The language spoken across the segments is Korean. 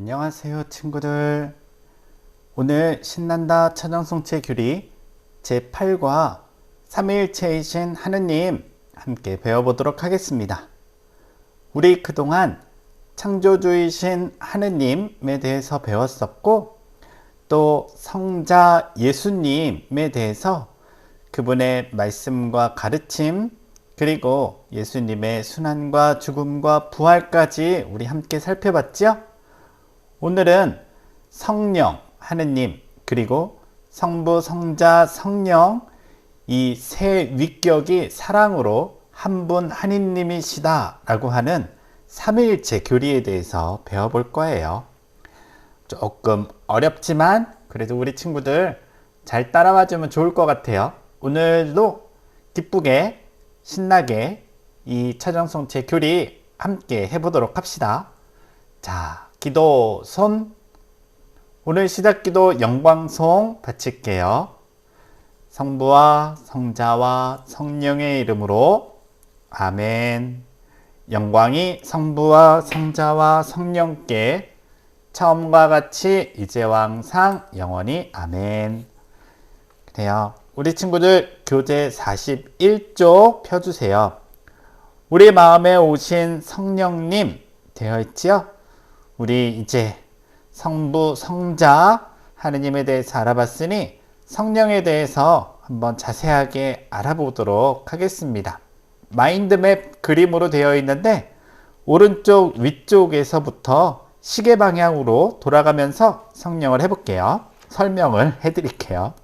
안녕하세요 친구들 오늘 신난다 찬양송체 규리 제8과 삼위일체이신 하느님 함께 배워보도록 하겠습니다 우리 그동안 창조주이신 하느님에 대해서 배웠었고 또 성자 예수님에 대해서 그분의 말씀과 가르침 그리고 예수님의 순환과 죽음과 부활까지 우리 함께 살펴봤죠? 오늘은 성령, 하느님, 그리고 성부, 성자, 성령 이 세 위격이 사랑으로 한 분 하느님이시다 라고 하는 삼위일체 교리에 대해서 배워볼 거예요. 조금 어렵지만 그래도 우리 친구들 잘 따라와 주면 좋을 것 같아요. 오늘도 기쁘게 신나게 이 차정성체 교리 함께 해보도록 합시다. 자, 기도 손 오늘 시작 기도 영광송 바칠게요. 성부와 성자와 성령의 이름으로 아멘. 영광이 성부와 성자와 성령께 처음과 같이 이제와 항상 영원히 아멘. 그래요. 우리 친구들 교재 41쪽 펴주세요. 우리 마음에 오신 성령님 되어 있지요? 우리 이제 성부, 성자, 하느님에 대해서 알아봤으니 성령에 대해서 한번 자세하게 알아보도록 하겠습니다. 마인드맵 그림으로 되어 있는데 오른쪽 위쪽에서부터 시계 방향으로 돌아가면서 성령을 해볼게요. 설명을 해드릴게요.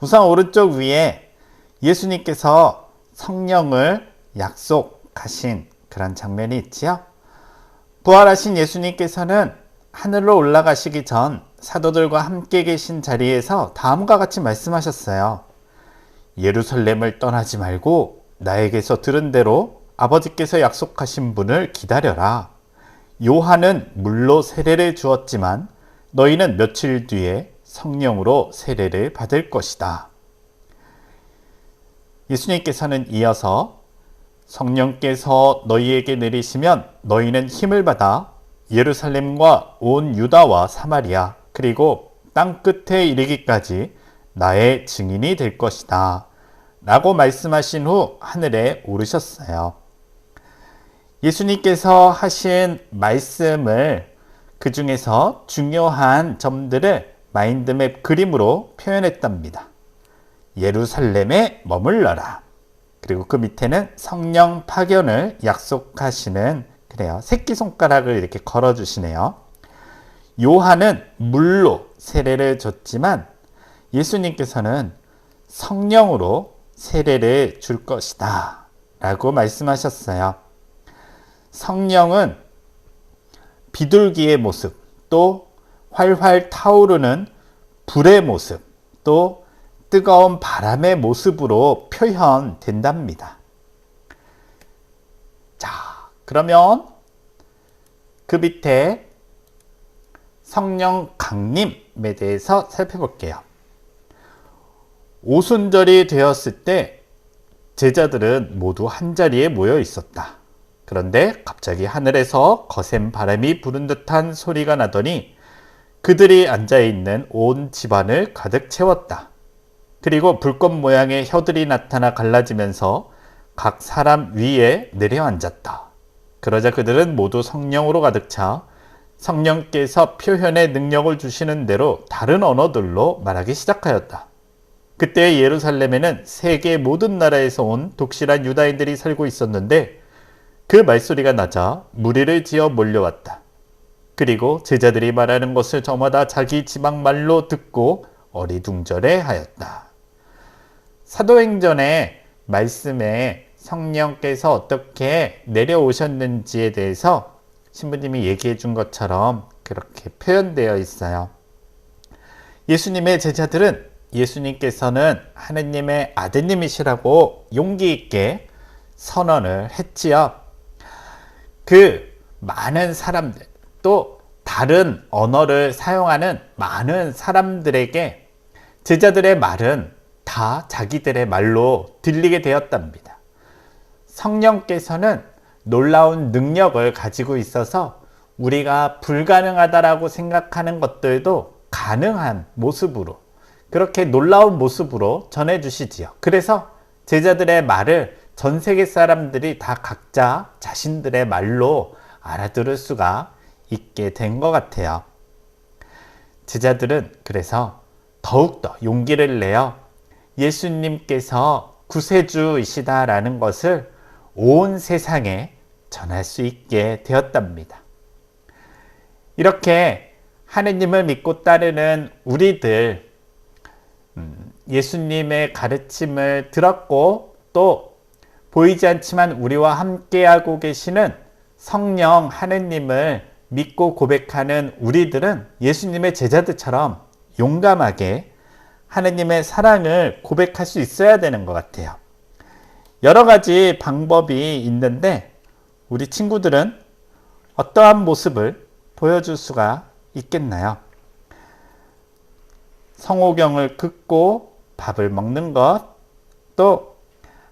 우선 오른쪽 위에 예수님께서 성령을 약속하신 그런 장면이 있지요. 부활하신 예수님께서는 하늘로 올라가시기 전 사도들과 함께 계신 자리에서 다음과 같이 말씀하셨어요. 예루살렘을 떠나지 말고 나에게서 들은 대로 아버지께서 약속하신 분을 기다려라. 요한은 물로 세례를 주었지만 너희는 며칠 뒤에 성령으로 세례를 받을 것이다. 예수님께서는 이어서 성령께서 너희에게 내리시면 너희는 힘을 받아 예루살렘과 온 유다와 사마리아 그리고 땅 끝에 이르기까지 나의 증인이 될 것이다. 라고 말씀하신 후 하늘에 오르셨어요. 예수님께서 하신 말씀을 그 중에서 중요한 점들을 마인드맵 그림으로 표현했답니다. 예루살렘에 머물러라. 그리고 그 밑에는 성령 파견을 약속하시는 그래요. 새끼손가락을 이렇게 걸어주시네요. 요한은 물로 세례를 줬지만 예수님께서는 성령으로 세례를 줄 것이다. 라고 말씀하셨어요. 성령은 비둘기의 모습, 또 활활 타오르는 불의 모습, 또 뜨거운 바람의 모습으로 표현된답니다. 자, 그러면 그 밑에 성령 강림에 대해서 살펴볼게요. 오순절이 되었을 때 제자들은 모두 한자리에 모여 있었다. 그런데 갑자기 하늘에서 거센 바람이 부는 듯한 소리가 나더니 그들이 앉아 있는 온 집안을 가득 채웠다. 그리고 불꽃 모양의 혀들이 나타나 갈라지면서 각 사람 위에 내려앉았다. 그러자 그들은 모두 성령으로 가득 차 성령께서 표현의 능력을 주시는 대로 다른 언어들로 말하기 시작하였다. 그때 예루살렘에는 세계 모든 나라에서 온 독실한 유다인들이 살고 있었는데 그 말소리가 나자 무리를 지어 몰려왔다. 그리고 제자들이 말하는 것을 저마다 자기 지방 말로 듣고 어리둥절해 하였다. 사도행전의 말씀에 성령께서 어떻게 내려오셨는지에 대해서 신부님이 얘기해 준 것처럼 그렇게 표현되어 있어요. 예수님의 제자들은 예수님께서는 하느님의 아드님이시라고 용기 있게 선언을 했지요. 그 많은 사람들, 또 다른 언어를 사용하는 많은 사람들에게 제자들의 말은 다 자기들의 말로 들리게 되었답니다. 성령께서는 놀라운 능력을 가지고 있어서 우리가 불가능하다라고 생각하는 것들도 가능한 모습으로 그렇게 놀라운 모습으로 전해주시지요. 그래서 제자들의 말을 전 세계 사람들이 다 각자 자신들의 말로 알아들을 수가 있게 된 것 같아요. 제자들은 그래서 더욱더 용기를 내어 예수님께서 구세주이시다라는 것을 온 세상에 전할 수 있게 되었답니다. 이렇게 하느님을 믿고 따르는 우리들, 음, 예수님의 가르침을 들었고 또 보이지 않지만 우리와 함께하고 계시는 성령 하느님을 믿고 고백하는 우리들은 예수님의 제자들처럼 용감하게 하느님의 사랑을 고백할 수 있어야 되는 것 같아요. 여러 가지 방법이 있는데 우리 친구들은 어떠한 모습을 보여줄 수가 있겠나요? 성호경을 긋고 밥을 먹는 것, 또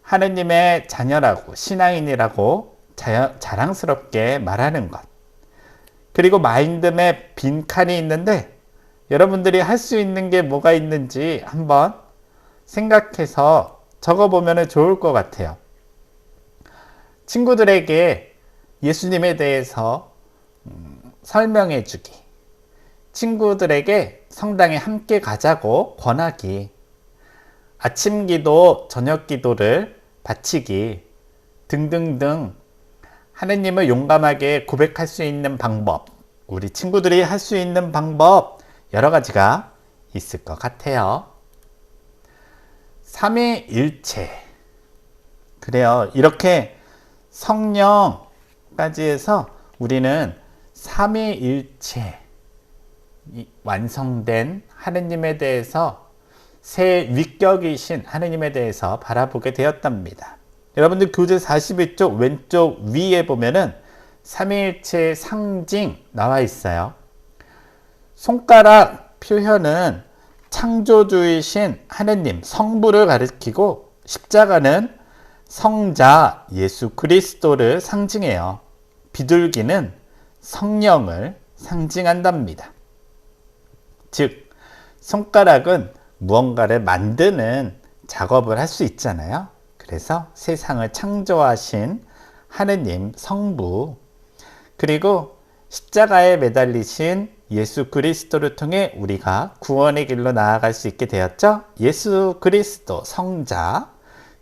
하느님의 자녀라고 신앙인이라고 자, 자랑스럽게 말하는 것. 그리고 마인드맵 빈칸이 있는데 여러분들이 할 수 있는 게 뭐가 있는지 한번 생각해서 적어보면 좋을 것 같아요. 친구들에게 예수님에 대해서 음, 설명해 주기. 친구들에게 성당에 함께 가자고 권하기. 아침 기도, 저녁 기도를 바치기 등등등 하느님을 용감하게 고백할 수 있는 방법, 우리 친구들이 할 수 있는 방법 여러 가지가 있을 것 같아요. 삼위일체. 그래요. 이렇게 성령까지 해서 우리는 삼위일체 완성된 하느님에 대해서 새 위격이신 하느님에 대해서 바라보게 되었답니다. 여러분들 교재 41쪽 왼쪽 위에 보면은 삼위일체 상징 나와 있어요. 손가락 표현은 창조주이신 하느님 성부를 가리키고 십자가는 성자 예수 그리스도를 상징해요. 비둘기는 성령을 상징한답니다. 즉, 손가락은 무언가를 만드는 작업을 할 수 있잖아요. 그래서 세상을 창조하신 하느님 성부, 그리고 십자가에 매달리신 예수 그리스도를 통해 우리가 구원의 길로 나아갈 수 있게 되었죠. 예수 그리스도 성자,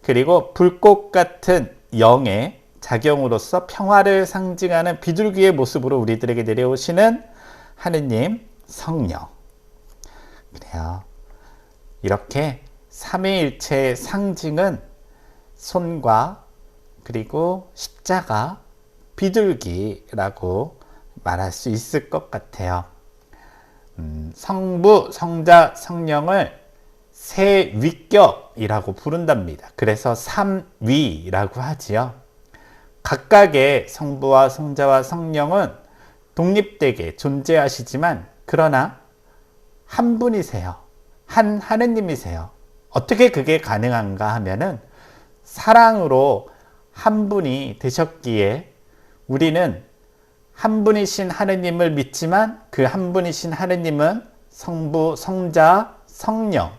그리고 불꽃 같은 영의 작용으로서 평화를 상징하는 비둘기의 모습으로 우리들에게 내려오시는 하느님 성령. 그래요. 이렇게 삼위일체의 상징은 손과 그리고 십자가, 비둘기라고 말할 수 있을 것 같아요. 음, 성부, 성자, 성령을 세 위격이라고 부른답니다. 그래서 삼위라고 하지요. 각각의 성부와 성자와 성령은 독립되게 존재하시지만 그러나 한 분이세요. 한 하느님이세요. 어떻게 그게 가능한가 하면은 사랑으로 한 분이 되셨기에 우리는 한 분이신 하느님을 믿지만 그 한 분이신 하느님은 성부, 성자, 성령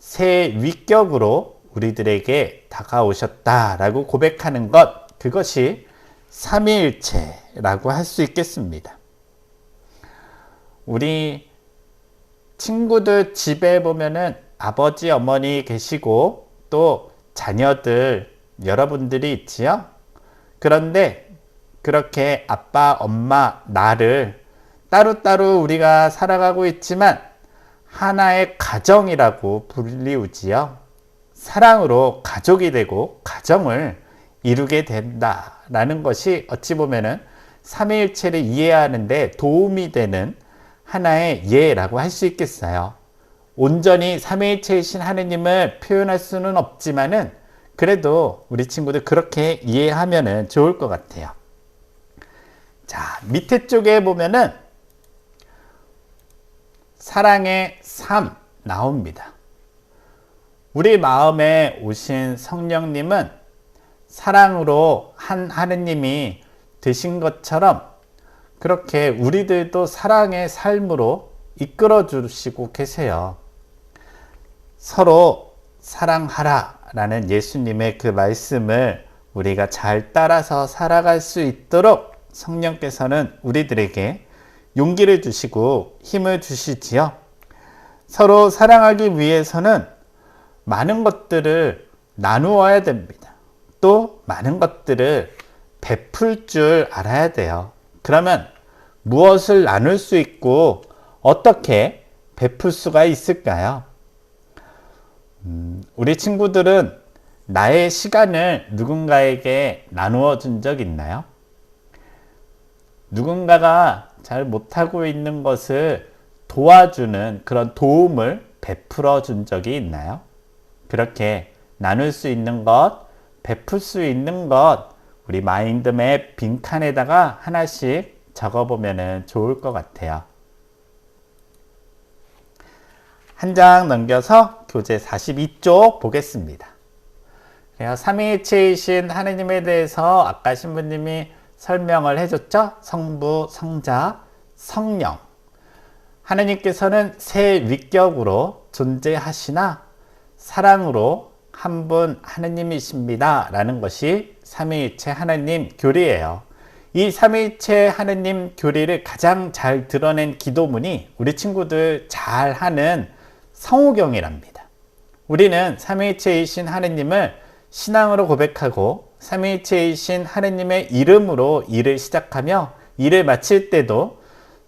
세 위격으로 우리들에게 다가오셨다라고 고백하는 것 그것이 삼위일체라고 할 수 있겠습니다. 우리 친구들 집에 보면은 아버지 어머니 계시고 또 자녀들 여러분들이 있지요. 그런데 그렇게 아빠, 엄마, 나를 따로따로 우리가 살아가고 있지만 하나의 가정이라고 불리우지요. 사랑으로 가족이 되고 가정을 이루게 된다라는 것이 어찌 보면은 삼위일체를 이해하는데 도움이 되는 하나의 예라고 할 수 있겠어요. 온전히 삼위일체이신 하느님을 표현할 수는 없지만은 그래도 우리 친구들 그렇게 이해하면은 좋을 것 같아요. 자, 밑에 쪽에 보면은 사랑의 삶 나옵니다. 우리 마음에 오신 성령님은 사랑으로 한 하느님이 되신 것처럼 그렇게 우리들도 사랑의 삶으로 이끌어 주시고 계세요. 서로 사랑하라 라는 예수님의 그 말씀을 우리가 잘 따라서 살아갈 수 있도록 성령께서는 우리들에게 용기를 주시고 힘을 주시지요. 서로 사랑하기 위해서는 많은 것들을 나누어야 됩니다. 또 많은 것들을 베풀 줄 알아야 돼요. 그러면 무엇을 나눌 수 있고 어떻게 베풀 수가 있을까요? 음, 우리 친구들은 나의 시간을 누군가에게 나누어 준 적 있나요? 누군가가 잘 못하고 있는 것을 도와주는 그런 도움을 베풀어 준 적이 있나요? 그렇게 나눌 수 있는 것, 베풀 수 있는 것, 우리 마인드맵 빈칸에다가 하나씩 적어보면 좋을 것 같아요. 한 장 넘겨서 교재 42쪽 보겠습니다. 삼위일체이신 하느님에 대해서 아까 신부님이 설명을 해줬죠? 성부, 성자, 성령. 하느님께서는 세 위격으로 존재하시나 사랑으로 한 분 하느님이십니다. 라는 것이 삼위일체 하느님 교리예요. 이 삼위일체 하느님 교리를 가장 잘 드러낸 기도문이 우리 친구들 잘 하는 성호경이랍니다. 우리는 삼위일체이신 하느님을 신앙으로 고백하고 삼위일체이신 하느님의 이름으로 일을 시작하며 일을 마칠 때도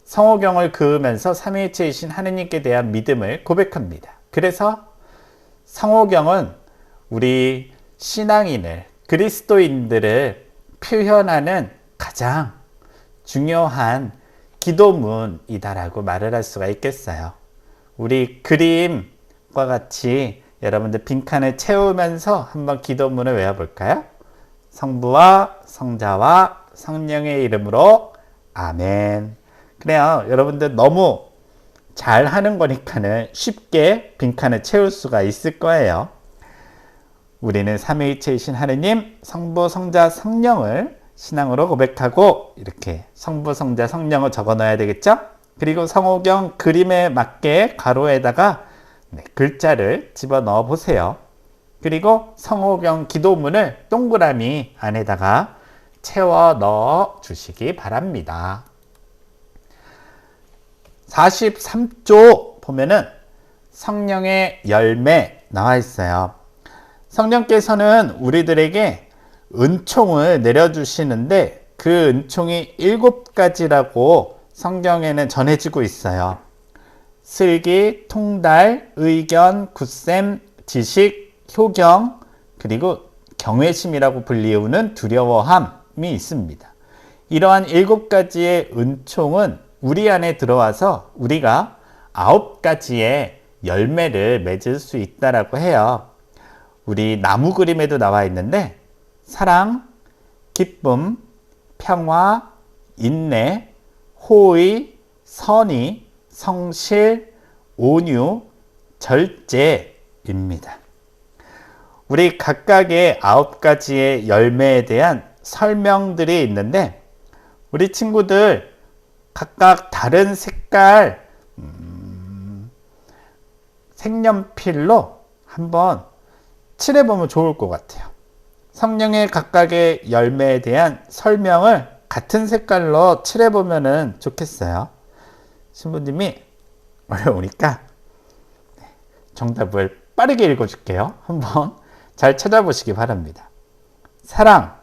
성호경을 그으면서 삼위일체이신 하느님께 대한 믿음을 고백합니다. 그래서 성호경은 우리 신앙인을 그리스도인들을 표현하는 가장 중요한 기도문이다라고 말을 할 수가 있겠어요. 우리 그림과 같이 여러분들 빈칸을 채우면서 한번 기도문을 외워볼까요? 성부와 성자와 성령의 이름으로 아멘. 그래요. 여러분들 너무 잘 하는 거니까는 쉽게 빈칸을 채울 수가 있을 거예요. 우리는 삼위일체이신 하느님, 성부, 성자, 성령을 신앙으로 고백하고 이렇게 성부, 성자, 성령을 적어 넣어야 되겠죠? 그리고 성호경 그림에 맞게 가로에다가 네, 글자를 집어 넣어 보세요. 그리고 성호경 기도문을 동그라미 안에다가 채워 넣어 주시기 바랍니다. 43조 보면은 성령의 열매 나와 있어요. 성령께서는 우리들에게 은총을 내려주시는데 그 은총이 일곱 가지라고 성경에는 전해지고 있어요. 슬기, 통달, 의견, 굳셈, 지식, 효경, 그리고 경외심이라고 불리우는 두려워함이 있습니다. 이러한 일곱 가지의 은총은 우리 안에 들어와서 우리가 아홉 가지의 열매를 맺을 수 있다라고 해요. 우리 나무 그림에도 나와 있는데 사랑, 기쁨, 평화, 인내, 호의, 선의, 성실, 온유, 절제입니다. 우리 각각의 아홉 가지의 열매에 대한 설명들이 있는데 우리 친구들 각각 다른 색깔 음, 색연필로 한번 칠해보면 좋을 것 같아요. 성령의 각각의 열매에 대한 설명을 같은 색깔로 칠해보면 좋겠어요. 신부님이 어려우니까 정답을 빠르게 읽어줄게요. 한번 잘 찾아보시기 바랍니다. 사랑.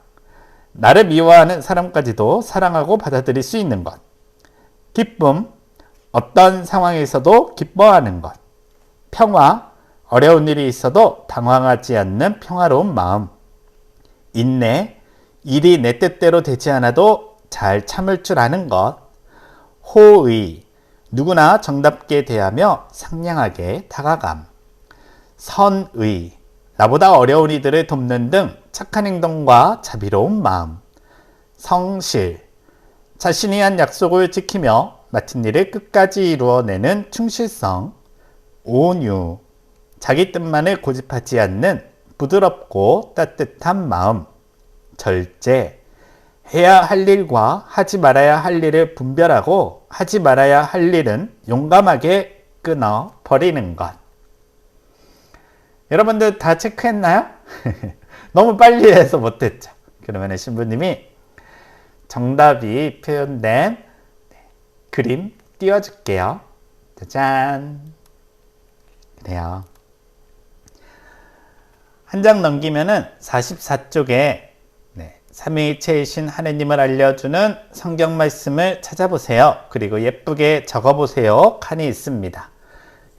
나를 미워하는 사람까지도 사랑하고 받아들일 수 있는 것. 기쁨. 어떤 상황에서도 기뻐하는 것. 평화. 어려운 일이 있어도 당황하지 않는 평화로운 마음. 인내. 일이 내 뜻대로 되지 않아도 잘 참을 줄 아는 것. 호의. 누구나 정답게 대하며 상냥하게 다가감. 선의. 나보다 어려운 이들을 돕는 등 착한 행동과 자비로운 마음. 성실. 자신이 한 약속을 지키며 맡은 일을 끝까지 이루어내는 충실성. 온유. 자기 뜻만을 고집하지 않는 부드럽고 따뜻한 마음. 절제. 해야 할 일과 하지 말아야 할 일을 분별하고 하지 말아야 할 일은 용감하게 끊어 버리는 것. 여러분들 다 체크했나요? 너무 빨리 해서 못했죠. 그러면 신부님이 정답이 표현된 그림 띄워줄게요. 짜잔. 그래요. 한 장 넘기면은 44쪽에 네, 삼위일체이신 하느님을 알려주는 성경 말씀을 찾아보세요. 그리고 예쁘게 적어보세요. 칸이 있습니다.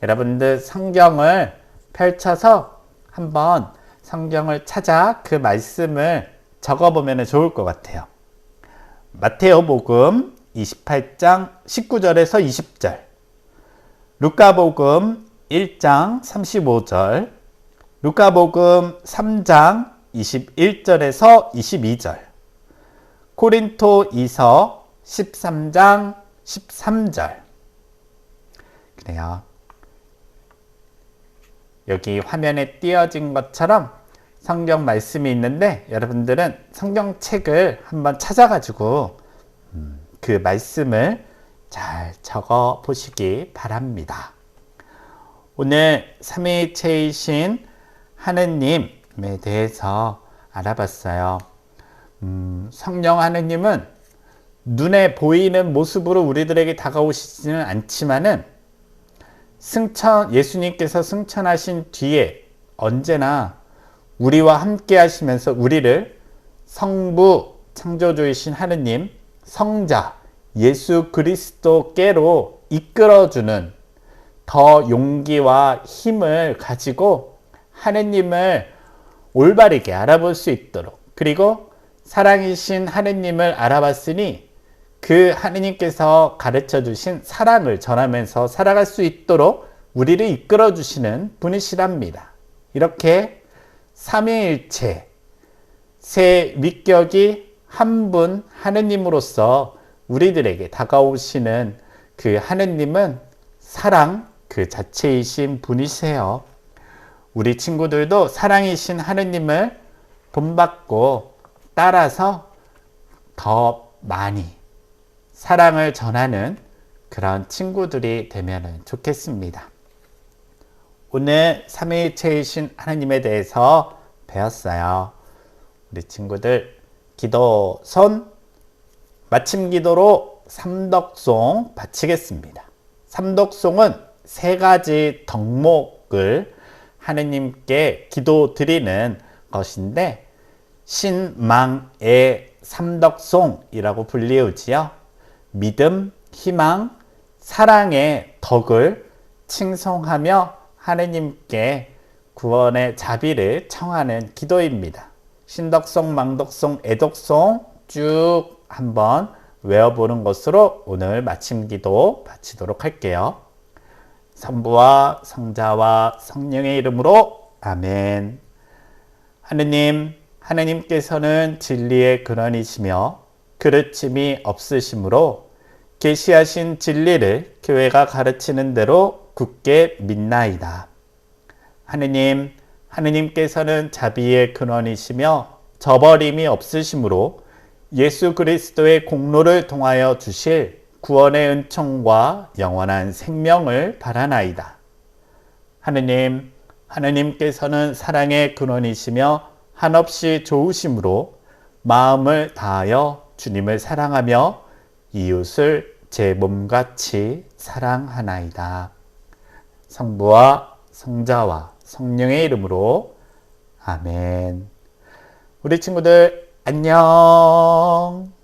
여러분들 성경을 펼쳐서 한번 성경을 찾아 그 말씀을 적어보면 좋을 것 같아요. 마테오 복음 28장 19절에서 20절, 루카복음 1장 35절, 루카복음 3장 21절에서 22절, 코린토 2서 13장 13절. 그래요. 여기 화면에 띄어진 것처럼 성경 말씀이 있는데 여러분들은 성경책을 한번 찾아가지고 음, 그 말씀을 잘 적어 보시기 바랍니다. 오늘 삼위체이신 하느님에 대해서 알아봤어요. 음, 성령 하느님은 눈에 보이는 모습으로 우리들에게 다가오시지는 않지만은 승천 예수님께서 승천하신 뒤에 언제나 우리와 함께 하시면서 우리를 성부 창조주이신 하느님 성자 예수 그리스도께로 이끌어주는 더 용기와 힘을 가지고 하느님을 올바르게 알아볼 수 있도록 그리고 사랑이신 하느님을 알아봤으니 그 하느님께서 가르쳐 주신 사랑을 전하면서 살아갈 수 있도록 우리를 이끌어 주시는 분이시랍니다. 이렇게 삼위일체 세 위격이 한 분 하느님으로서 우리들에게 다가오시는 그 하느님은 사랑 그 자체이신 분이세요. 우리 친구들도 사랑이신 하느님을 본받고 따라서 더 많이 사랑을 전하는 그런 친구들이 되면 좋겠습니다. 오늘 삼위일체이신 하나님에 대해서 배웠어요. 우리 친구들 기도 손 마침 기도로 삼덕송 바치겠습니다. 삼덕송은 세 가지 덕목을 하느님께 기도 드리는 것인데 신망의 삼덕송이라고 불리우지요. 믿음, 희망, 사랑의 덕을 칭송하며 하느님께 구원의 자비를 청하는 기도입니다. 신덕송, 망덕송, 애덕송 쭉 한번 외워보는 것으로 오늘 마침 기도 바치도록 할게요. 성부와 성자와 성령의 이름으로 아멘. 하느님, 하느님께서는 진리의 근원이시며 그르침이 없으시므로 계시하신 진리를 교회가 가르치는 대로 굳게 믿나이다. 하느님, 하느님께서는 자비의 근원이시며 저버림이 없으시므로 예수 그리스도의 공로를 통하여 주실 구원의 은총과 영원한 생명을 바라나이다. 하느님, 하느님께서는 사랑의 근원이시며 한없이 좋으심으로 마음을 다하여 주님을 사랑하며 이웃을 제 몸같이 사랑하나이다. 성부와 성자와 성령의 이름으로 아멘. 우리 친구들 안녕.